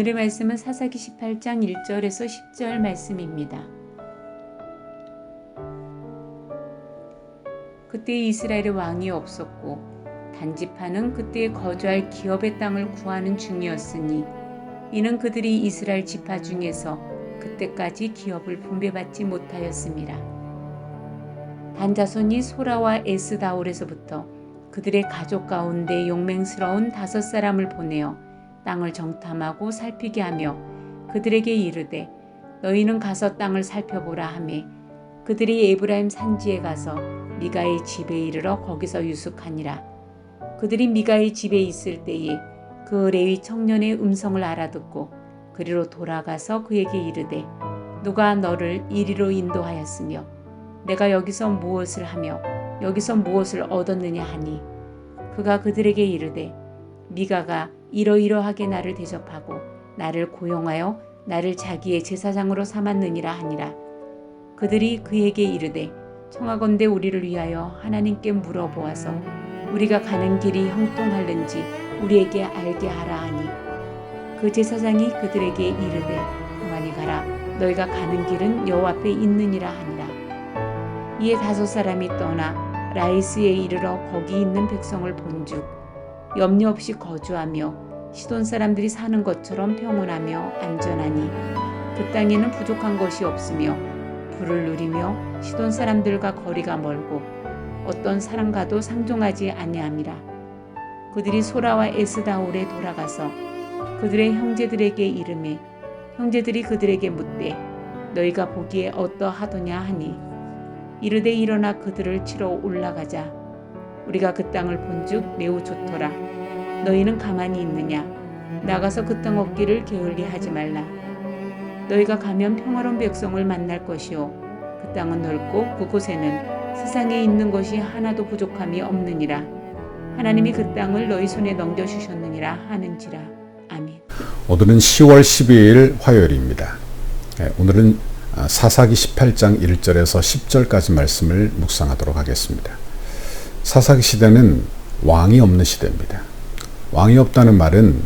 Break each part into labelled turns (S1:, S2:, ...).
S1: 오늘의 말씀은 사사기 18장 1절에서 10절 말씀입니다. 그때 이스라엘의 왕이 없었고 단지파는 그때 거주할 기업의 땅을 구하는 중이었으니 이는 그들이 이스라엘 지파 중에서 그때까지 기업을 분배받지 못하였습니다. 단자손이 소라와 에스다올에서부터 그들의 가족 가운데 용맹스러운 다섯 사람을 보내어 땅을 정탐하고 살피게 하며 그들에게 이르되 너희는 가서 땅을 살펴보라 하매 그들이 에브라임 산지에 가서 미가의 집에 이르러 거기서 유숙하니라. 그들이 미가의 집에 있을 때에 그 레위 청년의 음성을 알아듣고 그리로 돌아가서 그에게 이르되 누가 너를 이리로 인도하였으며 내가 여기서 무엇을 하며 여기서 무엇을 얻었느냐 하니? 그가 그들에게 이르되 미가가 이러이러하게 나를 대접하고 나를 고용하여 나를 자기의 제사장으로 삼았느니라 하니라. 그들이 그에게 이르되 청하건대 우리를 위하여 하나님께 물어보아서 우리가 가는 길이 형통할는지 우리에게 알게 하라 하니. 그 제사장이 그들에게 이르되 그만이 가라. 너희가 가는 길은 여호와 앞에 있느니라 하니라. 이에 다섯 사람이 떠나 라이스에 이르러 거기 있는 백성을 본즉 염려 없이 거주하며 시돈 사람들이 사는 것처럼 평온하며 안전하니 그 땅에는 부족한 것이 없으며 불을 누리며 시돈 사람들과 거리가 멀고 어떤 사람과도 상종하지 아니함이라. 그들이 소라와 에스다올에 돌아가서 그들의 형제들에게 이름해 형제들이 그들에게 묻되 너희가 보기에 어떠하더냐 하니 이르되 일어나 그들을 치러 올라가자 우리가 그 땅을 본즉 매우 좋더라 너희는 가만히 있느냐 나가서 그 땅 얻기를 게을리 하지 말라 너희가 가면 평화로운 백성을 만날 것이요 그 땅은 넓고 그곳에는 세상에 있는 것이 하나도 부족함이 없느니라 하나님이 그 땅을 너희 손에 넘겨 주셨느니라 하는지라 아멘.
S2: 오늘은 10월 12일 화요일입니다. 예, 오늘은 아, 사사기 18장 1절에서 10절까지 말씀을 묵상하도록 하겠습니다. 사사기 시대는 왕이 없는 시대입니다. 왕이 없다는 말은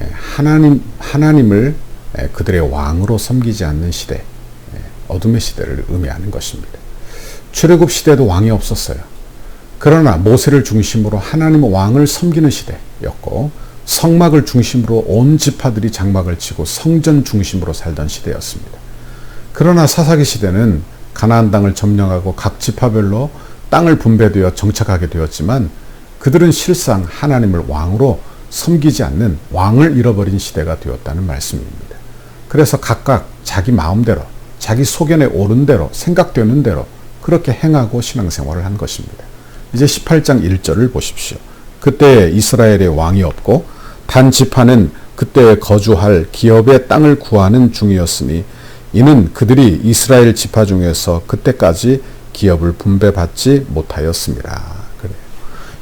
S2: 예, 하나님 하나님을 예, 그들의 왕으로 섬기지 않는 시대, 어둠의 시대를 의미하는 것입니다. 출애굽 시대도 왕이 없었어요. 그러나 모세를 중심으로 하나님 왕을 섬기는 시대였고 성막을 중심으로 온 지파들이 장막을 치고 성전 중심으로 살던 시대였습니다. 그러나 사사기 시대는 가나안 땅을 점령하고 각 지파별로 땅을 분배되어 정착하게 되었지만 그들은 실상 하나님을 왕으로 섬기지 않는 왕을 잃어버린 시대가 되었다는 말씀입니다. 그래서 각각 자기 마음대로 자기 소견에 오른 대로 생각되는 대로 그렇게 행하고 신앙생활을 한 것입니다. 이제 18장 1절을 보십시오. 그때 이스라엘의 왕이 없고 단 지파는 그때 거주할 기업의 땅을 구하는 중이었으니 이는 그들이 이스라엘 지파 중에서 그때까지 기업을 분배받지 못하였습니다. 그래요.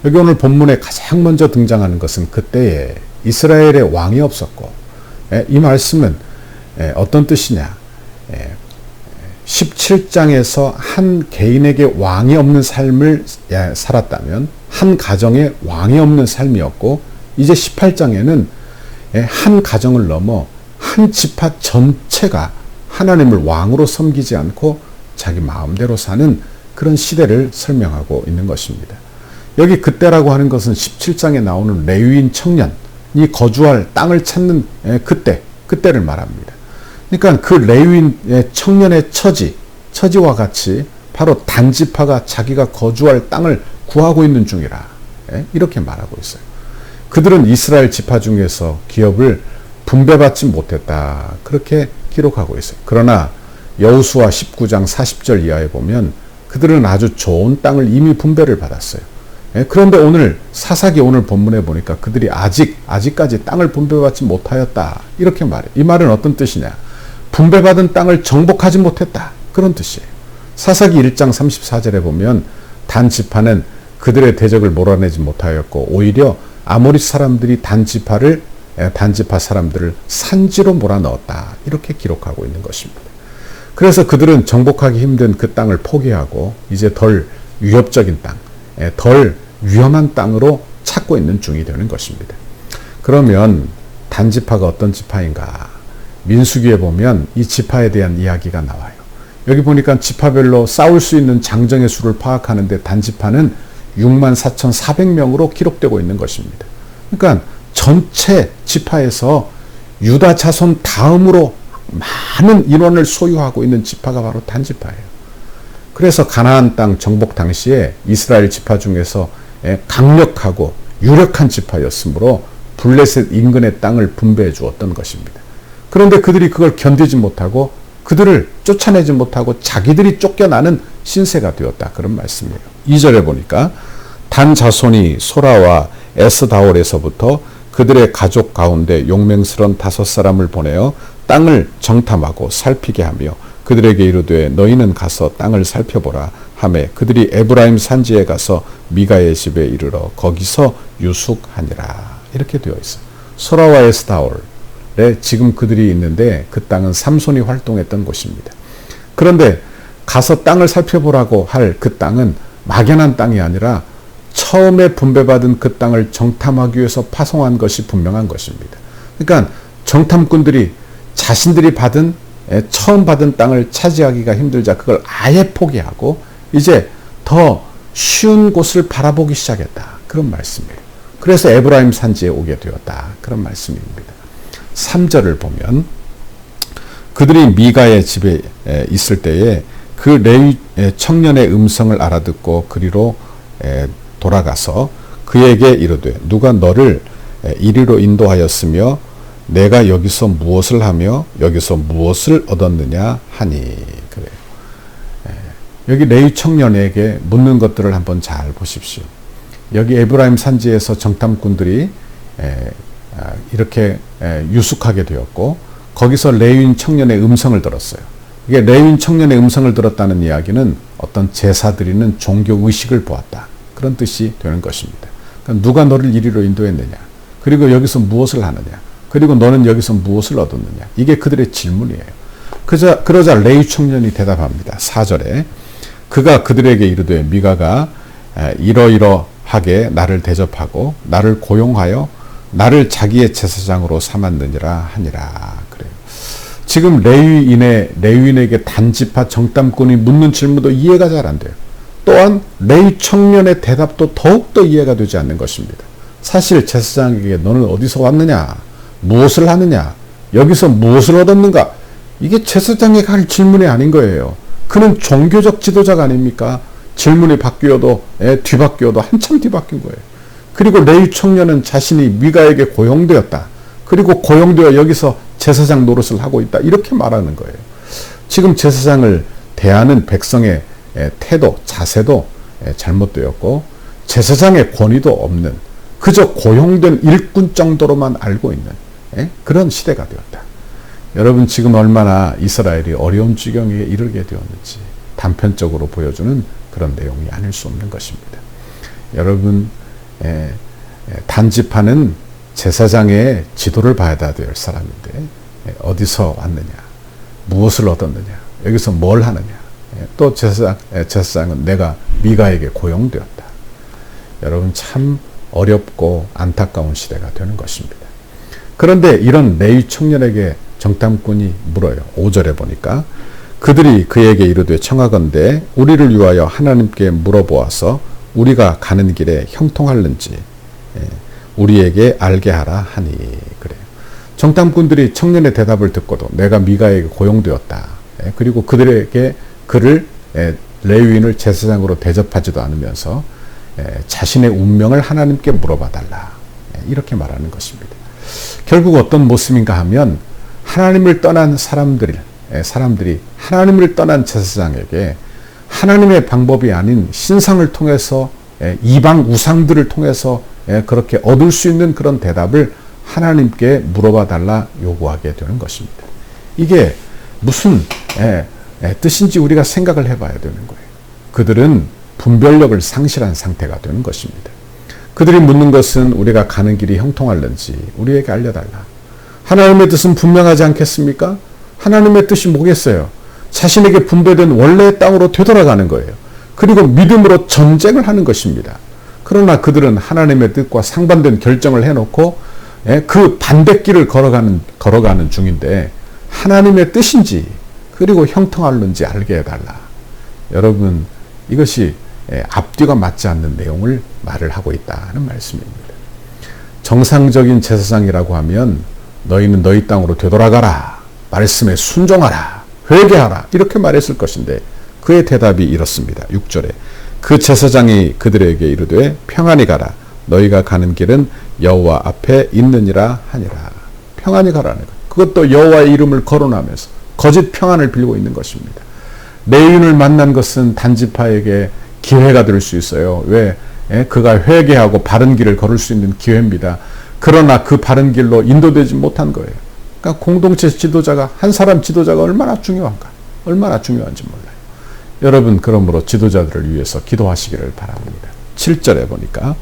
S2: 여기 오늘 본문에 가장 먼저 등장하는 것은 그때에 이스라엘의 왕이 없었고 예, 이 말씀은 예, 어떤 뜻이냐? 17장에서 한 개인에게 왕이 없는 삶을 예, 살았다면 한 가정에 왕이 없는 삶이었고 이제 18장에는 예, 한 가정을 넘어 한 지파 전체가 하나님을 왕으로 섬기지 않고 자기 마음대로 사는 그런 시대를 설명하고 있는 것입니다. 여기 그때라고 하는 것은 17장에 나오는 레위인 청년이 거주할 땅을 찾는 예, 그때, 그때를 말합니다. 그러니까 그 레위인의 청년의 처지, 처지와 같이 바로 단지파가 자기가 거주할 땅을 구하고 있는 중이라 예, 이렇게 말하고 있어요. 그들은 이스라엘 지파 중에서 기업을 분배받지 못했다 그렇게 기록하고 있어요. 그러나 여우수와 19장 40절 이하에 보면 그들은 아주 좋은 땅을 이미 분배를 받았어요. 예, 그런데 오늘 사사기 오늘 본문에 보니까 그들이 아직 아직까지 땅을 분배받지 못하였다 이렇게 말해. 이 말은 어떤 뜻이냐? 분배받은 땅을 정복하지 못했다. 그런 뜻이에요. 사사기 1장 34절에 보면 단 지파는 그들의 대적을 몰아내지 못하였고 오히려 아모리 사람들이 단 지파를 단 지파 사람들을 산지로 몰아넣었다. 이렇게 기록하고 있는 것입니다. 그래서 그들은 정복하기 힘든 그 땅을 포기하고 이제 덜 위협적인 땅, 덜 위험한 땅으로 찾고 있는 중이 되는 것입니다. 그러면 단지파가 어떤 지파인가? 민수기에 보면 이 지파에 대한 이야기가 나와요. 여기 보니까 지파별로 싸울 수 있는 장정의 수를 파악하는데 단지파는 6만 4,400명으로 기록되고 있는 것입니다. 그러니까 전체 지파에서 유다 자손 다음으로 많은 인원을 소유하고 있는 지파가 바로 단지파예요. 그래서 가나안 땅 정복 당시에 이스라엘 지파 중에서 예, 강력하고 유력한 지파였으므로 블레셋 인근의 땅을 분배해 주었던 것입니다. 그런데 그들이 그걸 견디지 못하고 그들을 쫓아내지 못하고 자기들이 쫓겨나는 신세가 되었다. 그런 말씀이에요. 2절에 보니까 단 자손이 소라와 에스다올에서부터 그들의 가족 가운데 용맹스런 다섯 사람을 보내어 땅을 정탐하고 살피게 하며 그들에게 이르되 너희는 가서 땅을 살펴보라 하매 그들이 에브라임 산지에 가서 미가의 집에 이르러 거기서 유숙하니라 이렇게 되어 있어. 소라와 에스다올에 지금 그들이 있는데 그 땅은 삼손이 활동했던 곳입니다. 그런데 가서 땅을 살펴보라고 할 그 땅은 막연한 땅이 아니라 처음에 분배받은 그 땅을 정탐하기 위해서 파송한 것이 분명한 것입니다. 그러니까 정탐꾼들이 자신들이 받은 처음 받은 땅을 차지하기가 힘들자 그걸 아예 포기하고 이제 더 쉬운 곳을 바라보기 시작했다. 그런 말씀이에요. 그래서 에브라임 산지에 오게 되었다. 그런 말씀입니다. 3절을 보면 그들이 미가의 집에 있을 때에 그 레위 청년의 음성을 알아듣고 그리로 돌아가서 그에게 이르되 누가 너를 이리로 인도하였으며 내가 여기서 무엇을 하며 여기서 무엇을 얻었느냐 하니 그래요. 여기 레위 청년에게 묻는 것들을 한번 잘 보십시오. 여기 에브라임 산지에서 정탐꾼들이 이렇게 유숙하게 되었고 거기서 레위인 청년의 음성을 들었어요. 이게 레위인 청년의 음성을 들었다는 이야기는 어떤 제사 드리는 종교 의식을 보았다. 그런 뜻이 되는 것입니다. 그러니까 누가 너를 이리로 인도했느냐? 그리고 여기서 무엇을 하느냐? 그리고 너는 여기서 무엇을 얻었느냐? 이게 그들의 질문이에요. 그자, 그러자 레위 청년이 대답합니다. 4절에 그가 그들에게 이르되 미가가 이러이러하게 나를 대접하고 나를 고용하여 나를 자기의 제사장으로 삼았느니라 하니라. 그래요. 지금 레위인의 레위인에게 단지파 정탐꾼이 묻는 질문도 이해가 잘 안 돼요. 또한 레위 청년의 대답도 더욱더 이해가 되지 않는 것입니다. 사실 제사장에게 너는 어디서 왔느냐? 무엇을 하느냐? 여기서 무엇을 얻었는가? 이게 제사장에게 할 질문이 아닌 거예요. 그는 종교적 지도자가 아닙니까? 질문이 바뀌어도 예, 뒤바뀌어도 한참 뒤바뀐 거예요. 그리고 레위 청년은 자신이 미가에게 고용되었다. 그리고 고용되어 여기서 제사장 노릇을 하고 있다. 이렇게 말하는 거예요. 지금 제사장을 대하는 백성의 태도, 자세도 잘못되었고 제사장의 권위도 없는 그저 고용된 일꾼 정도로만 알고 있는 그런 시대가 되었다. 여러분 지금 얼마나 이스라엘이 어려운 지경에 이르게 되었는지 단편적으로 보여주는 그런 내용이 아닐 수 없는 것입니다. 여러분 단지파는 제사장의 지도를 받아야 될 사람인데 어디서 왔느냐, 무엇을 얻었느냐, 여기서 뭘 하느냐, 또 제사장, 제사장은 내가 미가에게 고용되었다. 여러분 참 어렵고 안타까운 시대가 되는 것입니다. 그런데 이런 레위 청년에게 정탐꾼이 물어요. 5절에 보니까 그들이 그에게 이르되 청하건대 우리를 위하여 하나님께 물어보아서 우리가 가는 길에 형통할는지 우리에게 알게 하라 하니 그래요. 정탐꾼들이 청년의 대답을 듣고도 내가 미가에게 고용되었다. 그리고 그들에게 그를 레위인을 제사장으로 대접하지도 않으면서 자신의 운명을 하나님께 물어봐 달라. 이렇게 말하는 것입니다. 결국 어떤 모습인가 하면 하나님을 떠난 사람들, 사람들이 하나님을 떠난 제사장에게 하나님의 방법이 아닌 신상을 통해서 이방 우상들을 통해서 그렇게 얻을 수 있는 그런 대답을 하나님께 물어봐 달라 요구하게 되는 것입니다. 이게 무슨 뜻인지 우리가 생각을 해봐야 되는 거예요. 그들은 분별력을 상실한 상태가 되는 것입니다. 그들이 묻는 것은 우리가 가는 길이 형통할는지 우리에게 알려달라. 하나님의 뜻은 분명하지 않겠습니까? 하나님의 뜻이 뭐겠어요? 자신에게 분배된 원래의 땅으로 되돌아가는 거예요. 그리고 믿음으로 전쟁을 하는 것입니다. 그러나 그들은 하나님의 뜻과 상반된 결정을 해놓고 예, 그 반대길을 걸어가는 걸어가는 중인데 하나님의 뜻인지 그리고 형통할는지 알게 해달라. 여러분 이것이 예, 앞뒤가 맞지 않는 내용을 말을 하고 있다는 말씀입니다. 정상적인 제사장이라고 하면 너희는 너희 땅으로 되돌아가라. 말씀에 순종하라. 회개하라. 이렇게 말했을 것인데 그의 대답이 이렇습니다. 6절에 그 제사장이 그들에게 이르되 평안히 가라. 너희가 가는 길은 여호와 앞에 있느니라 하니라. 평안히 가라는 것. 그것도 여호와의 이름을 거론하면서 거짓 평안을 빌고 있는 것입니다. 레인을 만난 것은 단지파에게 기회가 될 수 있어요. 왜? 예? 그가 회개하고 바른 길을 걸을 수 있는 기회입니다. 그러나 그 바른 길로 인도되지 못한 거예요. 그러니까 공동체 지도자가 한 사람 지도자가 얼마나 중요한가? 얼마나 중요한지 몰라요. 여러분 그러므로 지도자들을 위해서 기도하시기를 바랍니다. 7절에 보니까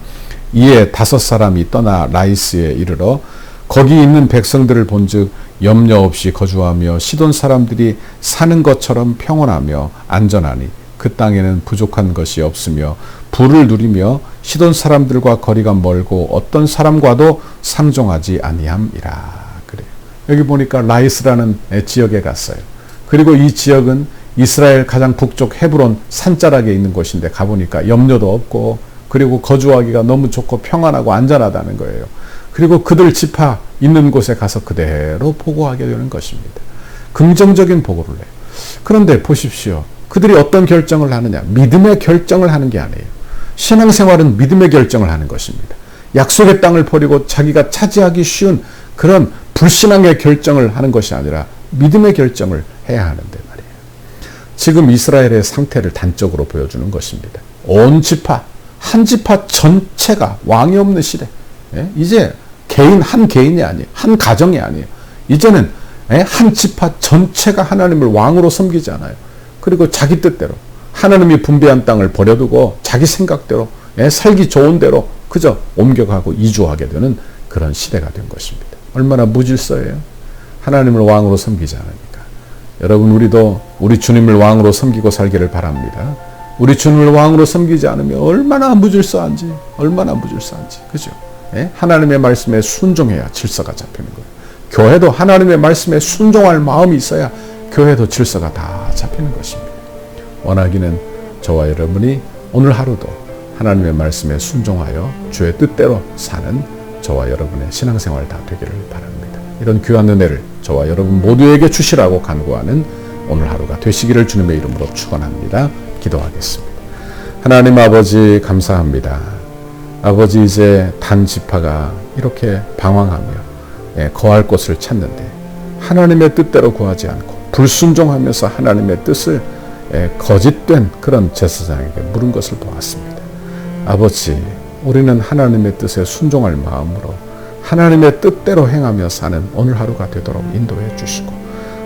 S2: 이에 다섯 사람이 떠나 라이스에 이르러 거기 있는 백성들을 본즉 염려 없이 거주하며 시돈 사람들이 사는 것처럼 평온하며 안전하니 그 땅에는 부족한 것이 없으며 부를 누리며 시돈 사람들과 거리가 멀고 어떤 사람과도 상종하지 아니함이라 그래 여기 보니까 라이스라는 지역에 갔어요. 그리고 이 지역은 이스라엘 가장 북쪽 헤브론 산자락에 있는 곳인데 가보니까 염려도 없고 그리고 거주하기가 너무 좋고 평안하고 안전하다는 거예요. 그리고 그들 지파 있는 곳에 가서 그대로 보고하게 되는 것입니다. 긍정적인 보고를 해요. 그런데 보십시오. 그들이 어떤 결정을 하느냐? 믿음의 결정을 하는 게 아니에요. 신앙생활은 믿음의 결정을 하는 것입니다. 약속의 땅을 버리고 자기가 차지하기 쉬운 그런 불신앙의 결정을 하는 것이 아니라 믿음의 결정을 해야 하는데 말이에요. 지금 이스라엘의 상태를 단적으로 보여주는 것입니다. 온 지파, 한 지파 전체가 왕이 없는 시대. 예? 이제 개인 한 개인이 아니에요. 한 가정이 아니에요. 이제는 예? 한 지파 전체가 하나님을 왕으로 섬기지 않아요. 그리고 자기 뜻대로 하나님이 분배한 땅을 버려두고 자기 생각대로 예? 살기 좋은 대로 그저 옮겨가고 이주하게 되는 그런 시대가 된 것입니다. 얼마나 무질서예요. 하나님을 왕으로 섬기지 않으니까. 여러분 우리도 우리 주님을 왕으로 섬기고 살기를 바랍니다. 우리 주님을 왕으로 섬기지 않으면 얼마나 무질서한지 얼마나 무질서한지 그죠? 예? 하나님의 말씀에 순종해야 질서가 잡히는 거예요. 교회도 하나님의 말씀에 순종할 마음이 있어야 교회도 질서가 다 잡히는 것입니다. 원하기는 저와 여러분이 오늘 하루도 하나님의 말씀에 순종하여 주의 뜻대로 사는 저와 여러분의 신앙생활 다 되기를 바랍니다. 이런 귀한 은혜를 저와 여러분 모두에게 주시라고 간구하는 오늘 하루가 되시기를 주님의 이름으로 축원합니다. 기도하겠습니다. 하나님 아버지 감사합니다. 아버지 이제 단 지파가 이렇게 방황하며 예, 거할 곳을 찾는데 하나님의 뜻대로 구하지 않고 불순종하면서 하나님의 뜻을 예, 거짓된 그런 제사장에게 물은 것을 보았습니다. 아버지, 우리는 하나님의 뜻에 순종할 마음으로 하나님의 뜻대로 행하며 사는 오늘 하루가 되도록 인도해 주시고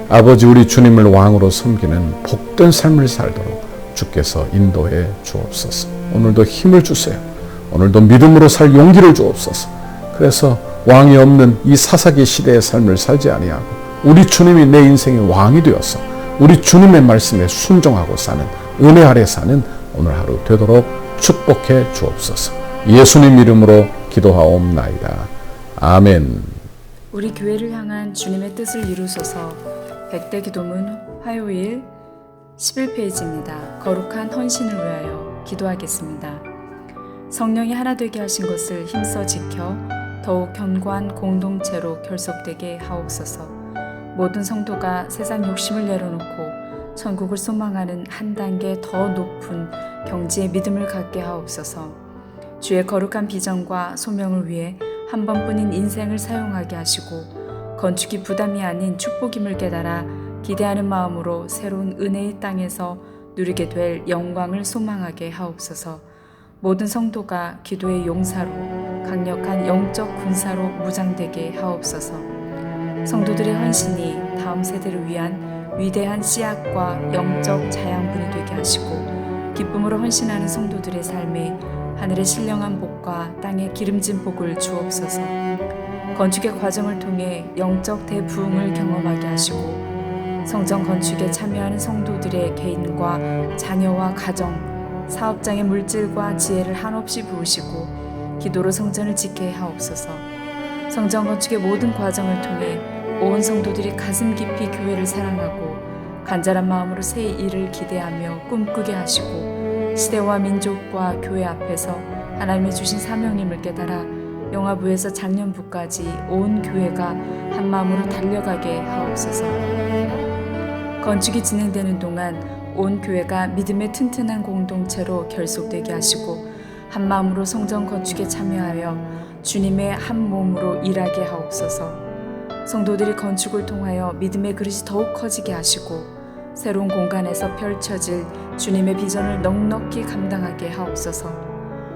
S2: 아버지 우리 주님을 왕으로 섬기는 복된 삶을 살도록 주께서 인도해 주옵소서. 오늘도 힘을 주세요. 오늘도 믿음으로 살 용기를 주옵소서. 그래서 왕이 없는 이 사사기 시대의 삶을 살지 아니하고 우리 주님이 내 인생의 왕이 되어서 우리 주님의 말씀에 순종하고 사는 은혜 아래 사는 오늘 하루 되도록 축복해 주옵소서. 예수님 이름으로 기도하옵나이다. 아멘.
S3: 우리 교회를 향한 주님의 뜻을 이루소서 100대 기도문 화요일 11페이지입니다. 거룩한 헌신을 위하여 기도하겠습니다. 성령이 하나 되게 하신 것을 힘써 지켜 더욱 견고한 공동체로 결속되게 하옵소서. 모든 성도가 세상 욕심을 내려놓고 천국을 소망하는 한 단계 더 높은 경지의 믿음을 갖게 하옵소서. 주의 거룩한 비전과 소명을 위해 한 번뿐인 인생을 사용하게 하시고 건축이 부담이 아닌 축복임을 깨달아 기대하는 마음으로 새로운 은혜의 땅에서 누리게 될 영광을 소망하게 하옵소서. 모든 성도가 기도의 용사로 강력한 영적 군사로 무장되게 하옵소서. 성도들의 헌신이 다음 세대를 위한 위대한 씨앗과 영적 자양분이 되게 하시고 기쁨으로 헌신하는 성도들의 삶에 하늘의 신령한 복과 땅의 기름진 복을 주옵소서. 건축의 과정을 통해 영적 대부흥을 경험하게 하시고 성전 건축에 참여하는 성도들의 개인과 자녀와 가정, 사업장의 물질과 지혜를 한없이 부으시고 기도로 성전을 짓게 하옵소서. 성전 건축의 모든 과정을 통해 온 성도들이 가슴 깊이 교회를 사랑하고 간절한 마음으로 새 일을 기대하며 꿈꾸게 하시고 시대와 민족과 교회 앞에서 하나님의 주신 사명님을 깨달아 영화부에서 작년부까지 온 교회가 한 마음으로 달려가게 하옵소서. 건축이 진행되는 동안 온 교회가 믿음의 튼튼한 공동체로 결속되게 하시고 한 마음으로 성전 건축에 참여하여 주님의 한 몸으로 일하게 하옵소서. 성도들이 건축을 통하여 믿음의 그릇이 더욱 커지게 하시고 새로운 공간에서 펼쳐질 주님의 비전을 넉넉히 감당하게 하옵소서.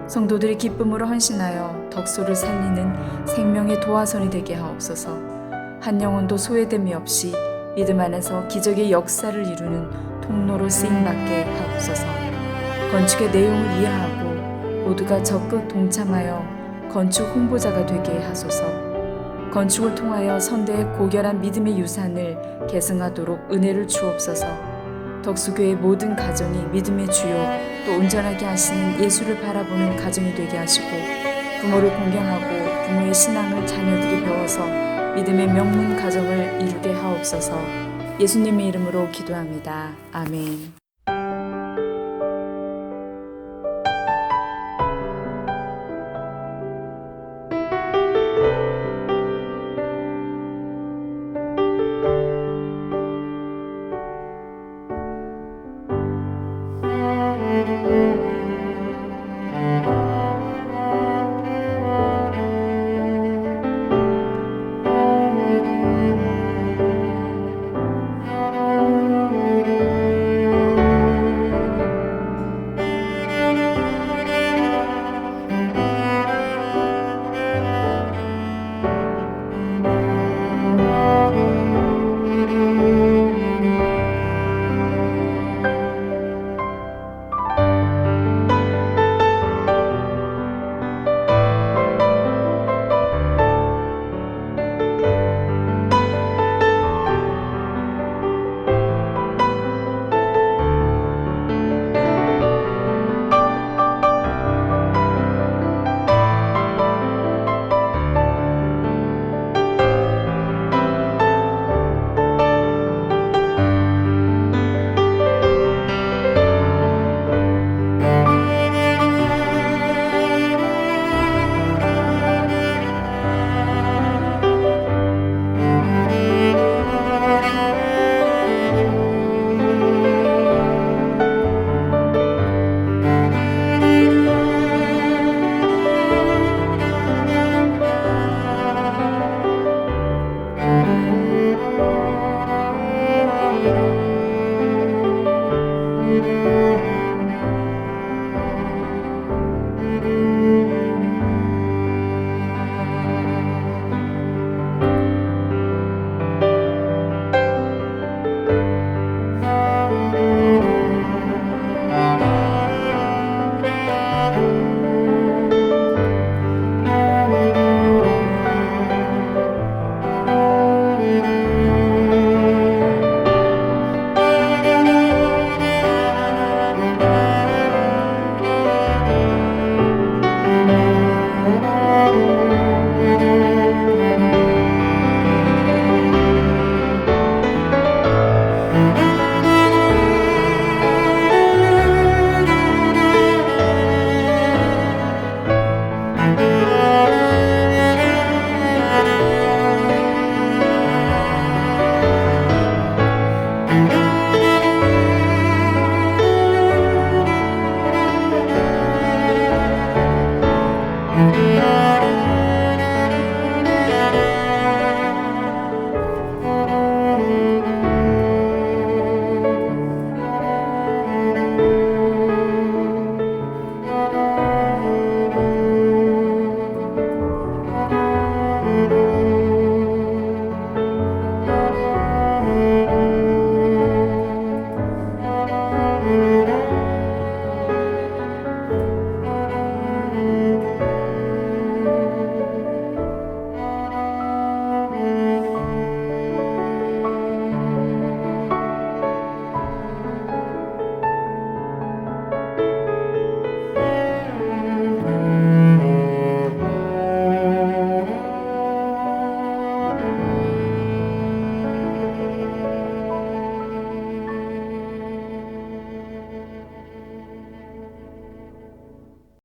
S3: 성도들이 기쁨으로 헌신하여 덕소를 살리는 생명의 도화선이 되게 하옵소서. 한 영혼도 소외됨이 없이 믿음 안에서 기적의 역사를 이루는 통로로 쓰임 받게 하옵소서. 건축의 내용을 이해하고 모두가 적극 동참하여 건축 홍보자가 되게 하소서. 건축을 통하여 선대의 고결한 믿음의 유산을 계승하도록 은혜를 주옵소서. 덕수교의 모든 가정이 믿음의 주요 또 온전하게 하시는 예수를 바라보는 가정이 되게 하시고 부모를 공경하고 부모의 신앙을 자녀들이 배워서 믿음의 명문 가정을 이루게 하옵소서. 예수님의 이름으로 기도합니다. 아멘.